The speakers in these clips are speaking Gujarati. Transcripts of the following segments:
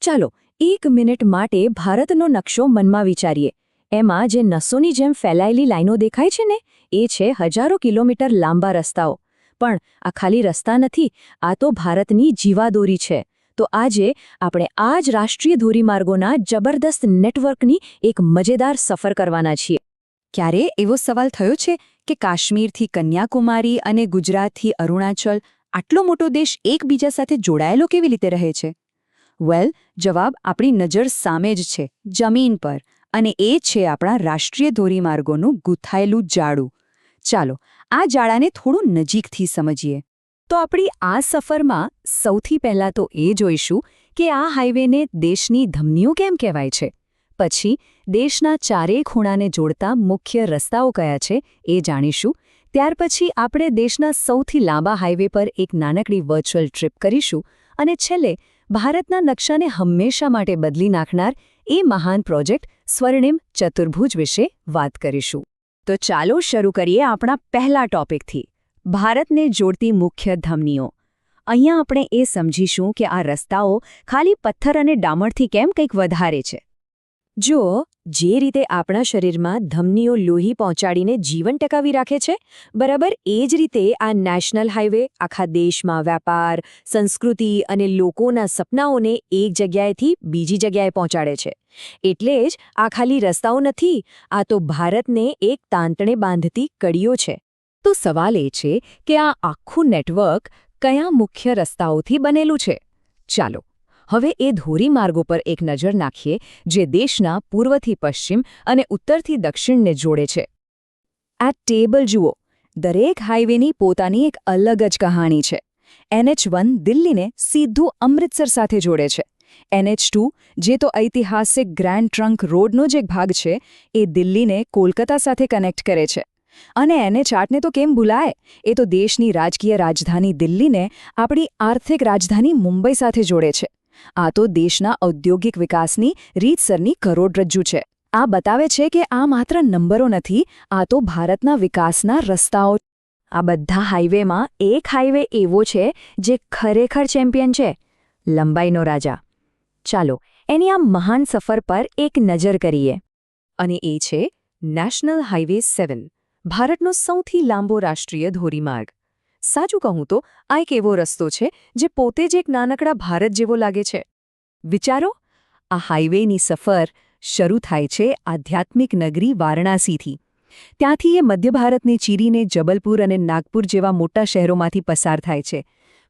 ચાલો, એક મિનિટ માટે ભારતનો નકશો મનમાં વિચારીએ. એમાં જે નસોની જેમ ફેલાયેલી લાઈનો દેખાય છે ને, એ છે હજારો કિલોમીટર લાંબા રસ્તાઓ. પણ આ ખાલી રસ્તા નથી, આ તો ભારતની જીવાદોરી છે. તો આજે આપણે આ જ રાષ્ટ્રીય ધોરીમાર્ગોના જબરદસ્ત નેટવર્કની એક મજેદાર સફર કરવાના છીએ. ક્યારે એવો સવાલ થયો છે કે કાશ્મીરથી કન્યાકુમારી અને ગુજરાતથી અરુણાચલ આટલો મોટો દેશ એકબીજા સાથે જોડાયેલો કેવી રીતે રહે છે? વેલ જવાબ આપણી નજર સામે જ છે, જમીન પર, અને એ છે આપણા રાષ્ટ્રીય ધોરીમાર્ગોનું ગૂંથાયેલું જાડું. ચાલો, આ જાળાને થોડું નજીકથી સમજીએ. તો આપણી આ સફરમાં સૌથી પહેલાં તો એ જોઈશું કે આ હાઈવેને દેશની ધમનીઓ કેમ કહેવાય છે. પછી, દેશના ચારેય ખૂણાને જોડતા મુખ્ય રસ્તાઓ કયા છે એ જાણીશું. ત્યાર પછી આપણે દેશના સૌથી લાંબા હાઈવે પર એક નાનકડી વર્ચ્યુઅલ ટ્રીપ કરીશું અને છેલ્લે ભારતના નકશાને હંમેશા માટે બદલી નાખનાર એ મહાન પ્રોજેક્ટ સ્વર્ણિમ ચતુર્ભુજ વિશે વાત કરીશું. તો ચાલો શરૂ કરીએ આપણા પહેલા ટોપિકથી. ભારતને જોડતી મુખ્ય ધમનીઓ. અહીંયા આપણે એ સમજીશું કે આ રસ્તાઓ ખાલી પથ્થર અને ડામરથી કેમ કંઈક વધારે છે. જો, જે રીતે આપણા શરીરમાં ધમનીઓ લોહી પહોંચાડીને જીવન ટકાવી રાખે છે, બરાબર એ જ રીતે આ નેશનલ હાઈવે આખા દેશમાં વેપાર સંસ્કૃતિ અને લોકોના સપનાઓને એક જગ્યાએથી બીજી જગ્યાએ પહોંચાડે છે. એટલે જ આ ખાલી રસ્તાઓ નથી, આ તો ભારતને એક તાંતણે બાંધતી કડીઓ છે. તો સવાલ એ છે કે આ આખું નેટવર્ક કયા મુખ્ય રસ્તાઓથી બનેલું છે? ચાલો હવે એ ધોરીમાર્ગો પર એક નજર નાખીએ, જે દેશના પૂર્વથી પશ્ચિમ અને ઉત્તરથી દક્ષિણને જોડે છે. આ ટેબલ જુઓ, દરેક હાઈવેની પોતાની એક અલગ જ કહાણી છે. એનએચ વન દિલ્હીને સીધું અમૃતસર સાથે જોડે છે. એનએચ ટુ, જે તો ઐતિહાસિક ગ્રાન્ડ ટ્રંક રોડનો જ એક ભાગ છે, એ દિલ્હીને કોલકાતા સાથે કનેક્ટ કરે છે. અને એનએચ આઠને તો કેમ ભૂલાય? એ તો દેશની રાજકીય રાજધાની દિલ્હીને આપણી આર્થિક રાજધાની મુંબઈ સાથે જોડે છે. આ તો દેશના ઔદ્યોગિક વિકાસની રીતસરની કરોડરજ્જુ છે. આ બતાવે છે કે આ માત્ર નંબરો નથી, આ તો ભારતના વિકાસના રસ્તાઓ આ બધા હાઈવેમાં એક હાઈવે એવો છે જે ખરેખર ચેમ્પિયન છે, લંબાઈનો રાજા. ચાલો, એની આ મહાન સફર પર એક નજર કરીએ. અને એ છે નેશનલ હાઈવે સેવન, ભારતનો સૌથી લાંબો રાષ્ટ્રીય ધોરીમાર્ગ. સાચું કહું તો, આ એક એવો રસ્તો છે, જે પોતે જ એક નાનકડા ભારત જેવો લાગે છે. વિચારો, આ હાઈવેની સફર શરૂ થાય છે આધ્યાત્મિક નગરી વારાણસીથી. ત્યાંથી એ મધ્ય ભારતને ચીરીને જબલપુર અને નાગપુર જેવા મોટા શહેરોમાંથી પસાર થાય છે.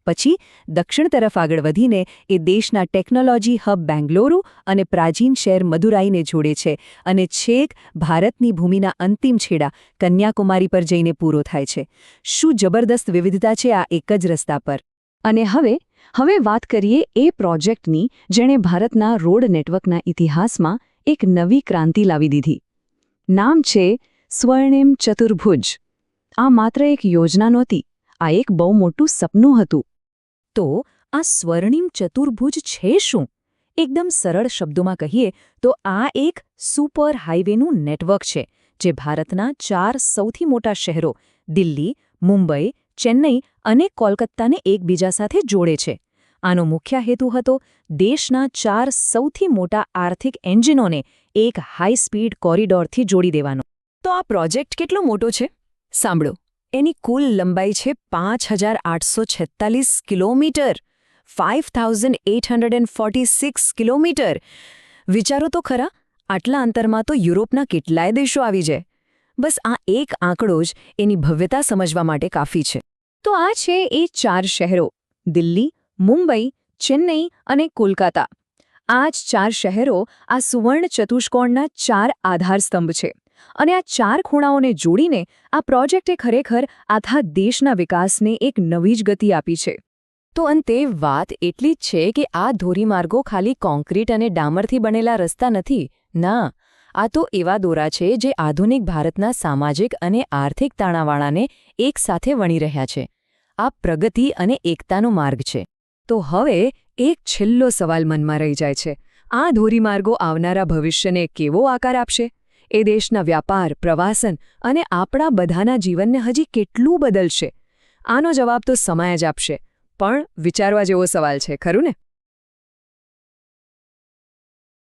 પછી દક્ષિણ તરફ આગળ વધીને એ દેશના ટેકનોલોજી હબ બેંગ્લોરુ અને પ્રાચીન શહેર મદુરાઈને જોડે છે અને છેક ભારતની ભૂમિના અંતિમ છેડા કન્યાકુમારી પર જઈને પૂરો થાય છે. શું જબરદસ્ત વિવિધતા છે આ એક જ રસ્તા પર? અને હવે હવે વાત કરીએ એ પ્રોજેક્ટની જેણે ભારતના રોડ નેટવર્કના ઇતિહાસમાં એક નવી ક્રાંતિ લાવી દીધી. નામ છે સ્વર્ણિમ ચતુર્ભુજ. આ માત્ર એક યોજના નહોતી, આ એક બહુ મોટું સપનું હતું. તો આ સ્વર્ણિમ ચતુર્ભુજ છે શું? એકદમ સરળ શબ્દોમાં કહીએ તો આ એક સુપર હાઈવેનું નેટવર્ક છે, જે ભારતના ચાર સૌથી મોટા શહેરો, દિલ્હી, મુંબઈ, ચેન્નઈ અને કોલકાતાને એકબીજા સાથે જોડે છે. આનો મુખ્ય હેતુ હતો દેશના ચાર સૌથી મોટા આર્થિક એન્જિનોને એક હાઈ સ્પીડ કોરિડોરથી જોડી દેવાનો. તો આ પ્રોજેક્ટ કેટલો મોટો છે? સાંભળો. એની કુલ લંબાઈ છે પાંચ હજાર આઠસો છેતાલીસ kilometre. Five thousand eight hundred and forty six kilometre. વિચારો તો ખરા, આટલા અંતરમાં તો યુરોપના કેટલાય દેશો આવી જાય. બસ આ એક આંકડો જ એની ભવ્યતા સમજવા માટે કાફી છે. તો આ છે એ ચાર શહેરો, દિલ્હી, મુંબઈ, ચેન્નઈ અને કોલકાતા. આ જ ચાર શહેરો આ સુવર્ણ ચતુષ્કોણના ચાર આધારસ્તંભ છે. અને આ ચાર ખૂણાઓને જોડીને આ પ્રોજેક્ટે ખરેખર આખા દેશના વિકાસને એક નવી જ ગતિ આપી છે. તો અંતે વાત એટલી જ છે કે આ ધોરીમાર્ગો ખાલી કોન્ક્રીટ અને ડામરથી બનેલા રસ્તા નથી. ના, આ તો એવા દોરા છે જે આધુનિક ભારતના સામાજિક અને આર્થિક તાણાવાળાને એકસાથે વણી રહ્યા છે. આ પ્રગતિ અને એકતાનો માર્ગ છે. તો હવે એક છેલ્લો સવાલ મનમાં રહી જાય છે. આ ધોરીમાર્ગો આવનારા ભવિષ્યને કેવો આકાર આપશે? એ દેશના વ્યાપાર, પ્રવાસન અને આપણા બધાના જીવનને હજી કેટલું બદલશે? આનો જવાબ તો સમય જ આપશે. પણ વિચારવા જેવો સવાલ છે, ખરું ને?